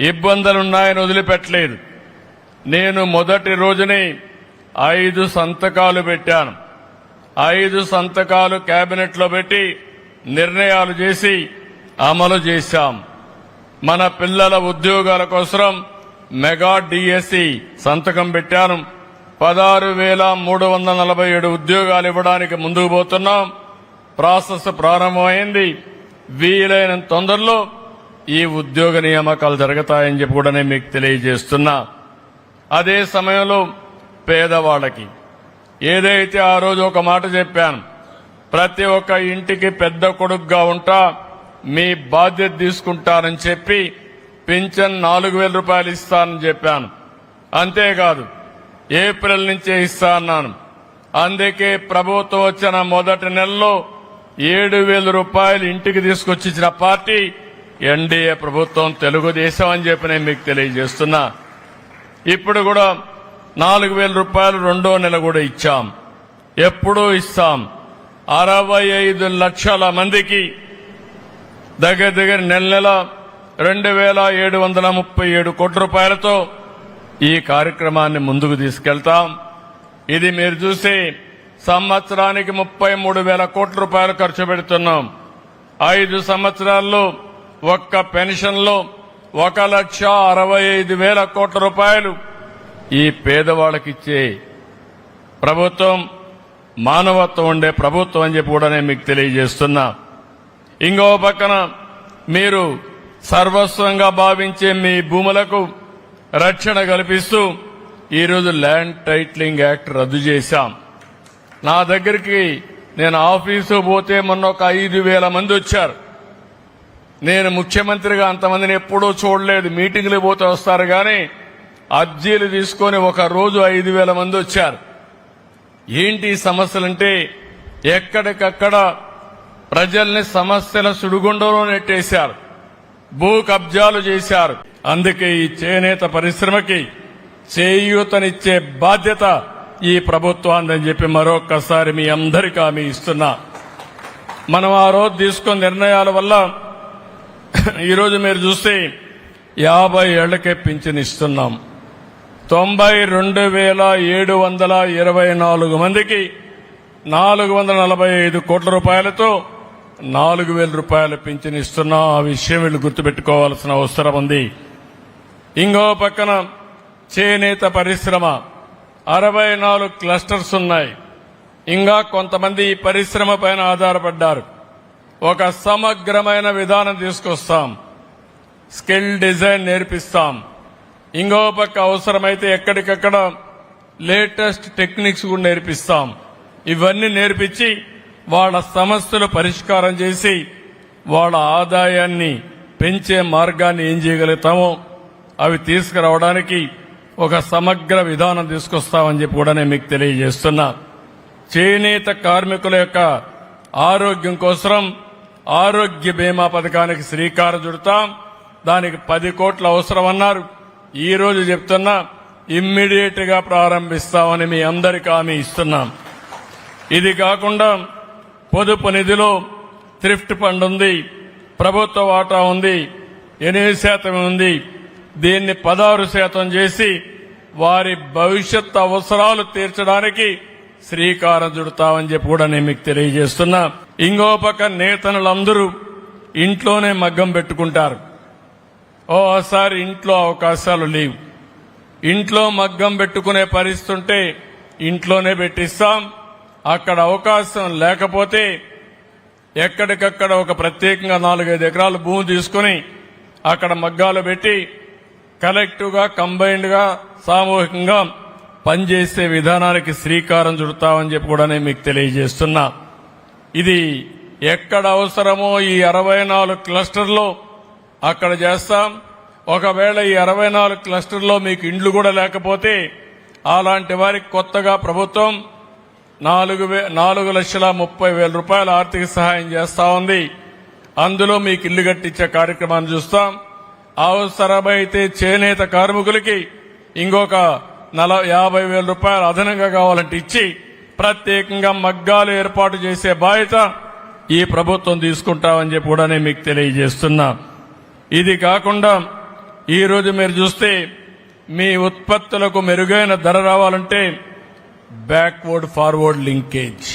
ఇబ్బందులున్నాయని వదిలిపెట్టలేదు. నేను మొదటి రోజునే ఐదు సంతకాలు పెట్టాను. ఐదు సంతకాలు కేబినెట్లో పెట్టి నిర్ణయాలు చేసి అమలు చేశాం. మన పిల్లల ఉద్యోగాల కోసం మెగా డిఎస్సి సంతకం పెట్టాను. పదహారు వేల మూడు వందల నలభై ఏడు ఉద్యోగాలు ఇవ్వడానికి ముందుకు పోతున్నాం. ప్రాసెస్ ప్రారంభమైంది. వీలైన తొందరలో ఈ ఉద్యోగ నియామకాలు జరుగుతాయని చెప్పి కూడా నేను మీకు తెలియజేస్తున్నా. అదే సమయంలో పేదవాళ్ళకి ఏదైతే ఆ రోజు ఒక మాట చెప్పాను ప్రతి ఒక్క ఇంటికి పెద్ద కొడుకుగా ఉంటా మీ బాధ్యత తీసుకుంటానని చెప్పి పింఛన్ నాలుగు వేల రూపాయలు ఇస్తానని చెప్పాను. అంతేకాదు ఏప్రిల్ నుంచే ఇస్తా అన్నాను. అందుకే ప్రభుత్వం వచ్చిన మొదటి నెలలో ఏడు వేల రూపాయలు ఇంటికి తీసుకొచ్చి ఇచ్చిన పార్టీ ఎన్డీఏ ప్రభుత్వం తెలుగుదేశం అని చెప్పి నేను మీకు తెలియజేస్తున్నా. ఇప్పుడు కూడా నాలుగు వేల రూపాయలు రెండో నెల కూడా ఇచ్చాం. ఎప్పుడూ ఇస్తాం. అరవై ఐదు లక్షల మందికి దగ్గర దగ్గర నెల నెల రెండు వేల ఏడు వందల ముప్పై ఏడు కోట్ల రూపాయలతో ఈ కార్యక్రమాన్ని ముందుకు తీసుకెళ్తాం. ఇది మీరు చూసి సంవత్సరానికి ముప్పై మూడు వేల కోట్ల రూపాయలు ఖర్చు పెడుతున్నాం. ఐదు సంవత్సరాల్లో ఒక్క పెన్షన్లో ఒక లక్ష అరవై ఐదు వేల కోట్ల రూపాయలు ఈ పేదవాళ్ళకిచ్చే ప్రభుత్వం మానవత్వం ఉండే ప్రభుత్వం అని చెప్పి కూడా నేను మీకు తెలియజేస్తున్నా. ఇంకో పక్కన మీరు సర్వస్వంగా భావించే మీ భూములకు రక్షణ కల్పిస్తూ ఈరోజు ల్యాండ్ టైట్లింగ్ యాక్ట్ రద్దు చేశాం. నా దగ్గరికి నేను ఆఫీసు పోతే మొన్న ఒక ఐదు వేల మంది వచ్చారు. నేను ముఖ్యమంత్రిగా అంతమందిని ఎప్పుడూ చూడలేదు. మీటింగ్లు పోతే వస్తారు కానీ అర్జీలు తీసుకొని ఒక రోజు ఐదు వేల మంది వచ్చారు. ఏంటి సమస్యలంటే ఎక్కడికక్కడ ప్రజల్ని సమస్యల సుడిగుండంలో నెట్టేశారు. భూ కబ్జాలు చేశారు. అందుకే ఈ చేనేత పరిశ్రమకి చేయూతనిచ్చే బాధ్యత ఈ ప్రభుత్వాన్ని చెప్పి మరొక్కసారి మీ అందరికీ హామీ ఇస్తున్నా. మనం ఆ రోజు తీసుకున్న నిర్ణయాల వల్ల ఈరోజు మీరు చూస్తే యాభై ఏళ్ళకే పింఛన్ ఇస్తున్నాం. తొంభై రెండు వేల ఏడు వందల ఇరవై నాలుగు మందికి నాలుగు వందల నలభై ఐదు కోట్ల రూపాయలతో నాలుగు వేల రూపాయల పింఛన్ ఇస్తున్నాం. ఆ విషయం వీళ్ళు గుర్తుపెట్టుకోవాల్సిన అవసరం ఉంది. ఇంకో పక్కన చేనేత పరిశ్రమ. అరవై నాలుగు క్లస్టర్స్ ఉన్నాయి. ఇంకా కొంతమంది ఈ పరిశ్రమ పైన ఆధారపడ్డారు. ఒక సమగ్రమైన విధానం తీసుకొస్తాం. స్కిల్ డిజైన్ నేర్పిస్తాం. ఇంకో పక్క అవసరమైతే ఎక్కడికక్కడ లేటెస్ట్ టెక్నిక్స్ కూడా నేర్పిస్తాం. ఇవన్నీ నేర్పించి వాళ్ళ సమస్యలు పరిష్కారం చేసి వాళ్ళ ఆదాయాన్ని పెంచే మార్గాన్ని ఏం చేయగలుగుతామో అవి తీసుకురావడానికి ఒక సమగ్ర విధానం తీసుకొస్తామని చెప్పి కూడా నేను మీకు తెలియజేస్తున్నా. చేనేత కార్మికుల యొక్క ఆరోగ్యం కోసం ఆరోగ్య బీమా పథకానికి శ్రీకారం చుడతాం. దానికి పది కోట్ల అవసరం అన్నారు ఈ రోజు చెప్తున్నా ఇమ్మీడియట్గా ప్రారంభిస్తామని మీ అందరికి హామీ ఇస్తున్నాం. ఇది కాకుండా పొదుపు నిధిలో థ్రిఫ్ట్ ఫండ్ ఉంది ప్రభుత్వ వాటా ఉంది ఎనిమిది శాతం ఉంది. దీన్ని పదహారు శాతం చేసి వారి భవిష్యత్ అవసరాలు తీర్చడానికి శ్రీకారం చుడతామని చెప్పి కూడా నేను మీకు తెలియజేస్తున్నా. ఇంకో పక్క నేతనులందరూ ఇంట్లోనే మగ్గం పెట్టుకుంటారు. ఓసారి ఇంట్లో అవకాశాలు లేవు. ఇంట్లో మగ్గం పెట్టుకునే పరిస్థితి ఉంటే ఇంట్లోనే పెట్టిస్తాం. అక్కడ అవకాశం లేకపోతే ఎక్కడికక్కడ ఒక ప్రత్యేకంగా నాలుగైదు ఎకరాలు భూమి తీసుకుని అక్కడ మగ్గాలు పెట్టి కలెక్టివ్గా కంబైన్డ్గా సామూహికంగా పనిచేసే విధానానికి శ్రీకారం చుడతామని చెప్పి కూడా నేను మీకు తెలియజేస్తున్నా. ఇది ఎక్కడ అవసరమో ఈ అరవై నాలుగు క్లస్టర్లో అక్కడ చేస్తాం. ఒకవేళ ఈ అరవై నాలుగు క్లస్టర్లో మీకు ఇండ్లు కూడా లేకపోతే అలాంటి వారికి కొత్తగా ప్రభుత్వం నాలుగు వే నాలుగు లక్షల ముప్పై వేల రూపాయల ఆర్థిక సహాయం చేస్తా ఉంది. అందులో మీకు ఇల్లు కట్టించే కార్యక్రమాన్ని చూస్తాం. అవసరమైతే చేనేత కార్మికులకి ఇంకొక నల యాభై వేల రూపాయలు అదనంగా కావాలంటే ఇచ్చి ప్రత్యేకంగా మగ్గాలు ఏర్పాటు చేసే బాధ్యత ఈ ప్రభుత్వం తీసుకుంటామని చెప్పి కూడా నేను మీకు తెలియజేస్తున్నా. ఇది కాకుండా ఈ రోజు మీరు చూస్తే మీ ఉత్పత్తులకు మెరుగైన ధర రావాలంటే బ్యాక్వర్డ్ ఫార్వర్డ్ లింకేజ్